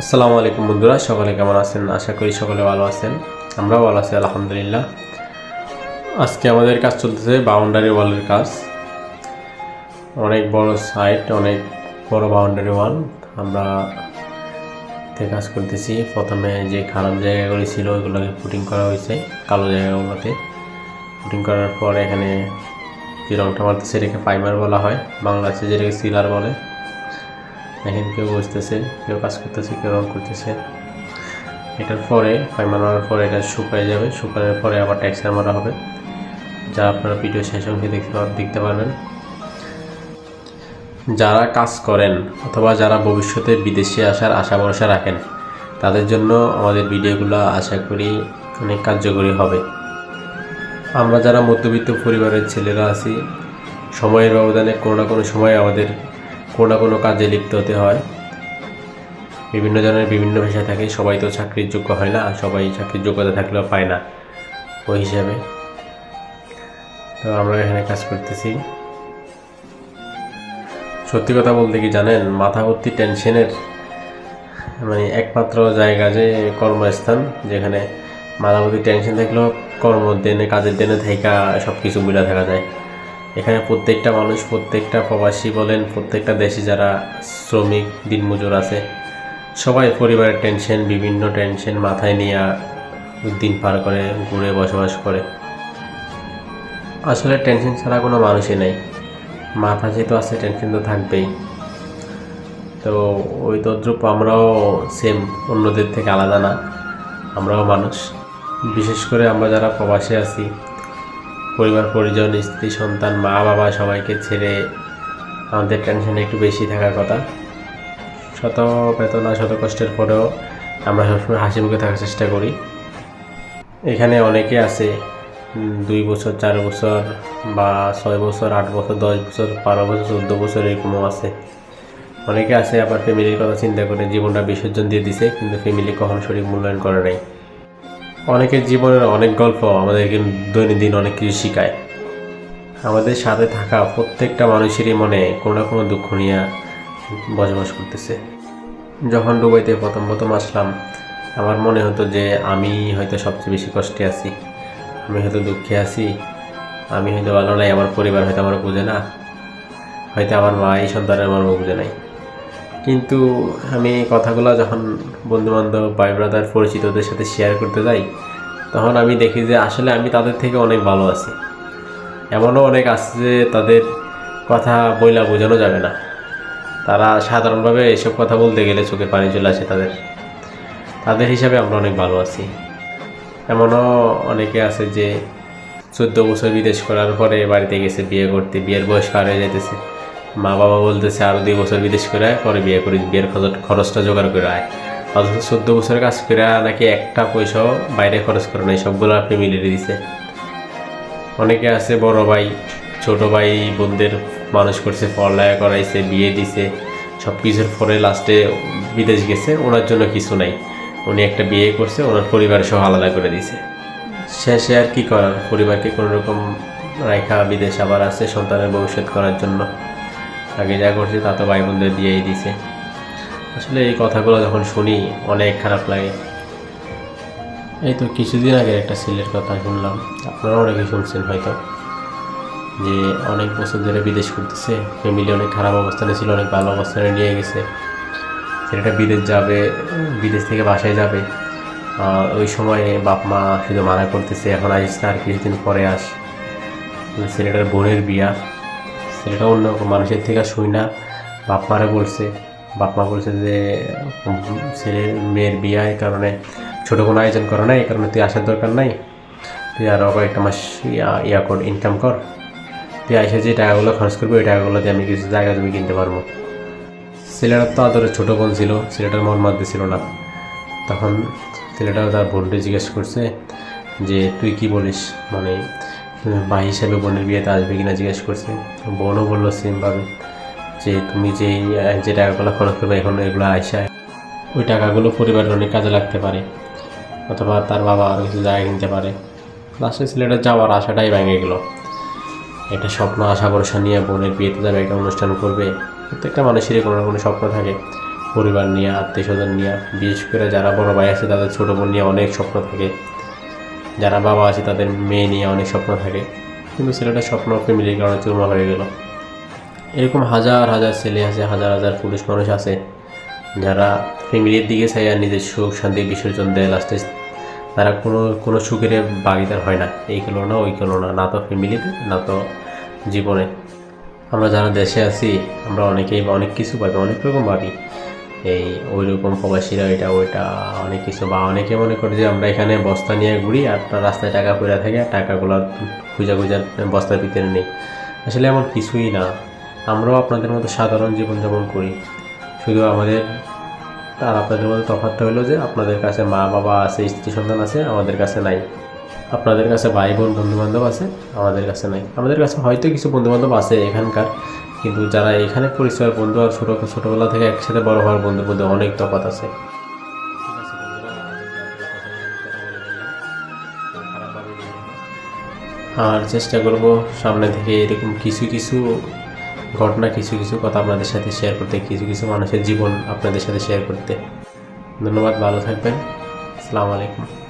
আসসালামু আলাইকুম বন্ধুরা, সকলে কেমন আছেন? আশা করি সকলে ভালো আছেন। আমরাও ভালো আছি, আলহামদুলিল্লাহ। আজকে আমাদের কাজ চলতেছে বাউন্ডারি ওয়ালের কাজ। অনেক বড় সাইট অনেক বড় বাউন্ডারি ওয়াল আমরা তে কাজ করতেছি। প্রথমে যে খারাপ জায়গাগুলি ছিল ওইগুলোকে ফুটিং করা হয়েছে, কালো জায়গাগুলোতে। ফুটিং করার পর এখানে যে রংটা মারতেছে, এটাকে ফাইবার বলা হয়। বাংলাদেশে যেটাকে সিলার বলে। এখন কেউ বসতেছে, কেউ কাজ করতেছে, কেউ রং করতেছে। এটার পরে ফাইবার মারার পরে এটা শুকায় যাবে। শুকানোর পরে আবার ট্যাক্সার মারা হবে। যা আপনারা ভিডিও শেষ অংশে দেখতে দেখতে পারবেন। যারা কাজ করেন অথবা যারা ভবিষ্যতে বিদেশে আসার আশা ভরসা রাখেন, তাদের জন্য আমাদের ভিডিওগুলো আশা করি অনেক কার্যকরী হবে। আমরা যারা মধ্যবিত্ত পরিবারের ছেলেরা আছি, সময়ের ব্যবধানে কোনো না কোনো সময় আমাদের কোনো কোনো কাজে লিপ্ত হতে হয়। বিভিন্ন জনের বিভিন্ন পেশা থাকে, সবাই তো চাকরির যোগ্য হয় না, সবাই চাকরির যোগ্যতা থাকলেও পায় না ওই হিসাবে। তো আমরা এখানে কাজ করতেছি। সত্যি কথা বলতে কি জানেন, মাথা ভর্তি টেনশনের মানে একমাত্র জায়গা যে কর্মস্থান, যেখানে মাথা ভর্তি টেনশন থাকলেও কর্ম দিনে, কাজের দিনে থাইকা সব কিছু মিলা থাকা যায়। এখানে প্রত্যেকটা মানুষ, প্রত্যেকটা প্রবাসী বলেন, প্রত্যেকটা দেশে যারা শ্রমিক দিনমজুর আছে, সবাই পরিবারের টেনশন বিভিন্ন টেনশন মাথায় নিয়ে দিন পার করে, ঘুরে বসবাস করে। আসলে টেনশন ছাড়া কোনো মানুষই নেই। মাথা যেহেতু আছে টেনশন তো থাকবেই। তো ওই তদ্রুপ আমরাও সেম অন্যদের থেকে আলাদা না। আমরাও মানুষ। বিশেষ করে আমরা যারা প্রবাসে আছি পরিবার, পরিজন, স্ত্রী, সন্তান, মা, বাবা সবাইকে ছেড়ে আমাদের টেনশন একটু বেশি থাকার কথা। শত বেতনা শত কষ্টের পরেও আমরা সবসময় হাসি মুখে থাকার চেষ্টা করি। এখানে অনেকে আছে দুই বছর, চার বছর বা ছয় বছর, আট বছর, দশ বছর, বারো বছর, চোদ্দ বছর এরকমও আছে। অনেকে আছে আবার ফ্যামিলির কথা চিন্তা করে জীবনটা বিসর্জন দিয়ে দিছে, কিন্তু ফ্যামিলি কখনো সঠিক মূল্যায়ন করে নাই। অনেকের জীবনের অনেক গল্প আমাদেরকে দৈনন্দিন অনেক কিছু শেখায়। আমাদের সাথে থাকা প্রত্যেকটা মানুষেরই মনে কোনো না কোনো দুঃখ নিয়ে বসবাস করতেছে। যখন ডুবাইতে প্রথম প্রথম আসলাম, আমার মনে হতো যে আমি হয়তো সবচেয়ে বেশি কষ্টে আছি। আমি হয়তো দুঃখে আছি। আমি হয়তো ভালো নাই, আমার পরিবার হয়তো আমার বুঝে না। হয়তো আমার মা এই সন্তানের আমার বুঝে নাই। কিন্তু আমি কথাগুলো যখন বন্ধুবান্ধব, ভাই ব্রাদার পরিচিতদের সাথে শেয়ার করতে যাই, তখন আমি দেখি যে আসলে আমি তাদের থেকে অনেক ভালো আছি। এমনও অনেক আছে যে তাদের কথা বইলা বোঝানো যাবে না। তারা সাধারণভাবে এসব কথা বলতে গেলে চোখে পানি চলে আসে তাদের। তাদের হিসাবে আমরা অনেক ভালো আছি। এমনও অনেকে আছে যে চোদ্দ বছর বিদেশ করার পরে বাড়িতে গেছে, বিয়ে করতে, বিয়ের বয়স পার হয়ে যেতেছে মা বাবা বলতেছে আরও দুই বছর বিদেশ করে পরে বিয়ে করি বিয়ের খরচ- খরচটা জোগাড় করে আয়। অথচ চোদ্দ বছর কাজ করে নাকি একটা পয়সাও বাইরে খরচ করে নাই সবগুলো ফ্যামিলি দিছে। অনেকে আছে বড় ভাই, ছোট ভাই, বোনদের মানুষ করছে, পড়ালেখা করাইছে, বিয়ে দিছে সব কিছুর পরে লাস্টে বিদেশ গেছে, ওনার জন্য কিছু নাই। উনি একটা বিয়ে করছে, ওনার পরিবার সহ আলাদা করে দিছে। শেষে আর কি করার? পরিবারকে কোনো রকম রাইখা বিদেশ আবার আছে সন্তানের ভবিষ্যৎ করার জন্য। আগে যা করছে তা তো ভাই দিয়েই দিছে। আসলে এই কথাগুলো যখন শুনি, অনেক খারাপ লাগে। এই তো কিছুদিন আগে একটা ছেলের কথা শুনলাম। আপনারা অনেকে শুনছেন হয়তো। যে অনেক বছর ধরে বিদেশ করতেছে ফ্যামিলি অনেক খারাপ অবস্থানে ছিল, অনেক ভালো অবস্থানে নিয়ে গেছে। ছেলেটা বিদেশ যাবে, বিদেশ থেকে বাসায় যাবে। ওই সময়ে বাপ মা শুধু মানা করতেছে, এখন আসিস না, আর কিছুদিন পরে আস। ছেলেটার বোনের বিয়া। ছেলেটা অন্য মানুষের থেকে শুই না। বাপ মারা বলছে বাপ মা বলছে যে ছেলের মেয়ের বিয়া কারণে ছোটো কোনো আয়োজন করে না এই কারণে তুই আসার দরকার নাই। তুই আরও কয়েকটা মাস ইয়া কর ইনকাম কর। তুই এসে যে টাকাগুলো খরচ করবি, ওই টাকাগুলো দিয়ে আমি কিছু জায়গা তুমি কিনতে পারব। ছেলেটার তো আদরে ছোটো বোন ছিল, ছেলেটার মন মারতে ছিল না। তখন ছেলেটাও তার বোনকে জিজ্ঞেস করছে যে, তুই কি বলিস? মানে ভাই হিসাবে বোনের বিয়েতে আসবে কিনা জিজ্ঞেস করছে। বোনও বলল সেমভাবে যে, তুমি যে যে টাকাগুলো খরচ করবে এখন এগুলো আয়সায় ওই টাকাগুলো পরিবারের অনেক কাজে লাগতে পারে। অথবা তার বাবা আরও কিছু জায়গা কিনতে পারে। লাস্টে ছেলেটা যাওয়ার আশাটাই ভেঙে গেলো। একটা স্বপ্ন, আশা, ভরসা নিয়ে বোনের বিয়েতে যাবে, একটা অনুষ্ঠান করবে। প্রত্যেকটা মানুষেরই কোনো না কোনো স্বপ্ন থাকে। পরিবার নিয়ে আত্মীয় স্বজন নিয়ে, বিশেষ করে যারা বড় ভাই আছে, তাদের ছোটো বোন নিয়ে অনেক স্বপ্ন থাকে। যারা বাবা আছে, তাদের মেয়ে নিয়ে অনেক স্বপ্ন থাকে। কিন্তু ছেলেটা স্বপ্ন ফ্যামিলির কারণে চুরমার হয়ে গেল। এরকম হাজার হাজার ছেলে আছে, হাজার হাজার পুরুষ মানুষ আছে, যারা ফ্যামিলির দিকে চাই আর নিজের সুখ, শান্তি, বিসর্জন দেয় লাস্টে। তারা কোনো কোনো সুখের বাগিদার হয় না। এই খেলো না, ওই খেলো না। না তো ফ্যামিলিতে, না তো জীবনে। আমরা যারা দেশে আছি, আমরা অনেকেই অনেক কিছু পাবি অনেক রকম ভাবি। এই ওই রকম প্রবাসীরা এটা, ওইটা অনেক কিছু বা অনেকে মনে করে যে আমরা এখানে বস্তা নিয়ে ঘুরি আর রাস্তায় টাকা পড়ে থাকে আর টাকাগুলো খুঁজা খুঁজা বস্তার ভিতরে নেই। আসলে এমন কিছুই না। আমরাও আপনাদের মতো সাধারণ জীবনযাপন করি। শুধু আমাদের, আর আপনাদের মধ্যে তফাৎটা হলো যে আপনাদের কাছে মা, বাবা আছে, স্ত্রী, সন্তান আছে, আমাদের কাছে নাই। আপনাদের কাছে ভাই, বোন বন্ধু বান্ধব আছে, আমাদের কাছে নাই। আমাদের কাছে হয়তো কিছু বন্ধু বান্ধব আছে এখানকার। কিন্তু যারা এখানে পরিচয় বন্ধু আর ছোটো ছোটোবেলা থেকে একসাথে বড় হওয়ার বন্ধুর মধ্যে অনেক তফাৎ আছে। আর চেষ্টা করব সামনে থেকে এরকম কিছু কিছু ঘটনা, কিছু কিছু কথা আপনাদের সাথে শেয়ার করতে, কিছু কিছু মানুষের জীবন আপনাদের সাথে শেয়ার করতে। ধন্যবাদ, ভালো থাকবেন। আসসালামু আলাইকুম।